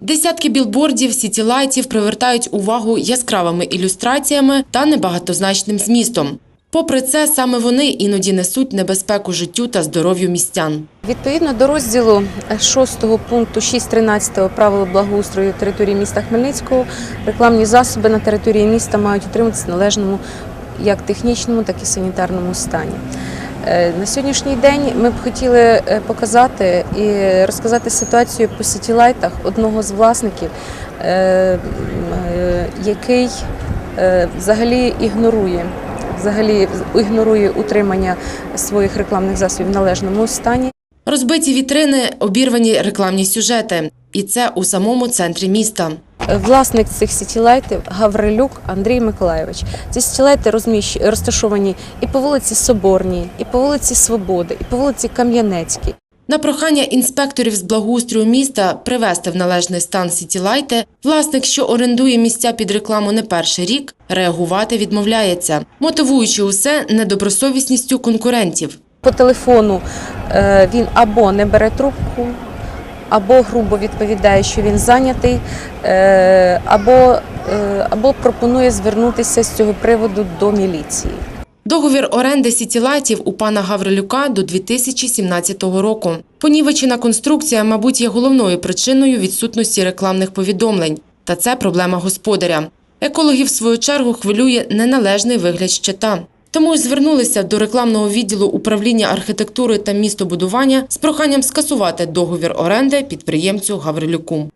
Десятки білбордів, сітілайтів привертають увагу яскравими ілюстраціями та небагатозначним змістом. Попри це, саме вони іноді несуть небезпеку життю та здоров'ю містян. Відповідно до розділу 6 пункту 6.13 правил благоустрою території міста Хмельницького, рекламні засоби на території міста мають утримуватися в належному як технічному, так і санітарному стані. Е, На сьогоднішній день ми б хотіли е, показати і розказати ситуацію по сітілайтах одного з власників, е, який взагалі ігнорує, взагалі ігнорує утримання своїх рекламних засобів в належному стані. Розбиті вітрини, обірвані рекламні сюжети. І це у самому центрі міста. Власник цих сітілайтів Гаврилюк Андрій Миколайович. Ці сітілайти розташовані і по вулиці Соборній, і по вулиці Свободи, і по вулиці Кам'янецькій. На прохання інспекторів з благоустрою міста привести в належний стан сітілайти, власник, що орендує місця під рекламу не перший рік, реагувати відмовляється, мотивуючи усе недобросовісністю конкурентів. По телефону е, він або не бере трубку, або грубо відповідає, що він зайнятий, е, або, е, або пропонує звернутися з цього приводу до міліції. Договір оренди сітілайтів у пана Гаврилюка до 2017 року. Понівечена конструкція, мабуть, є головною причиною відсутності рекламних повідомлень. Та це проблема господаря. Екологів, в свою чергу, хвилює неналежний вигляд щита. Тому й звернулися до рекламного відділу управління архітектури та містобудування з проханням скасувати договір оренди підприємцю Гаврилюку.